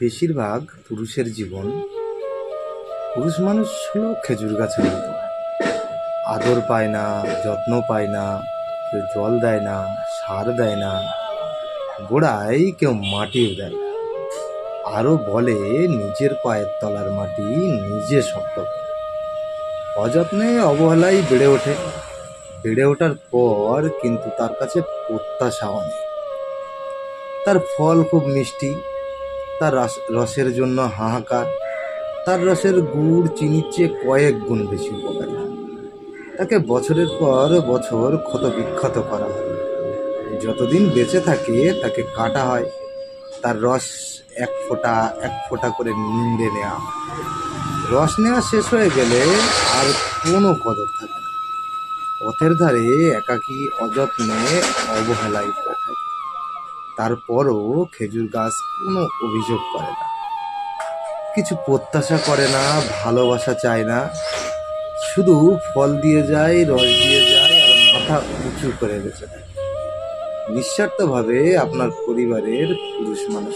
বেশিরভাগ পুরুষের জীবন পুরুষ মানুষ হলো খেজুর গাছের মতো। আদর পায় না, যত্ন পায় না, কেউ জল দেয় না, সার দেয় না, গোড়ায় কেউ মাটিও দেয় আরও বলে, নিজের পায়ের তলার মাটি নিজে শক্ত অযত্নে অবহেলাই বেড়ে ওঠে। বেড়ে ওঠার পর কিন্তু তার কাছে প্রত্যাশাও নেই। তার ফল খুব মিষ্টি তার রস- রসের জন্য হাহাকার। তার রসের গুড় চিনির চেয়ে কয়েক গুণ বেশি উপকারী। তাকে বছরের পর বছর ক্ষত বিক্ষত করা হয়। যতদিন বেঁচে থাকে, তাকে কাটা হয়। তার রস এক ফোঁটা এক ফোঁটা করে নিংড়ে নেওয়া রস নেওয়া শেষ হয়ে গেলে আর কোনো কদর থাকে না। পথের ধারে একাকী অযত্নে অবহেলায় থাকে। তারপরও খেজুর গাছ কোনো অভিযোগ করে না। কিছু প্রত্যাশা করে না, ভালোবাসা চায় না। শুধু ফল দিয়ে যায়, রস দিয়ে যায় আর মাথা উঁচু করে বেঁচে থাকে। নিঃস্বার্থভাবে আপনার পরিবারের পুরুষ মানুষ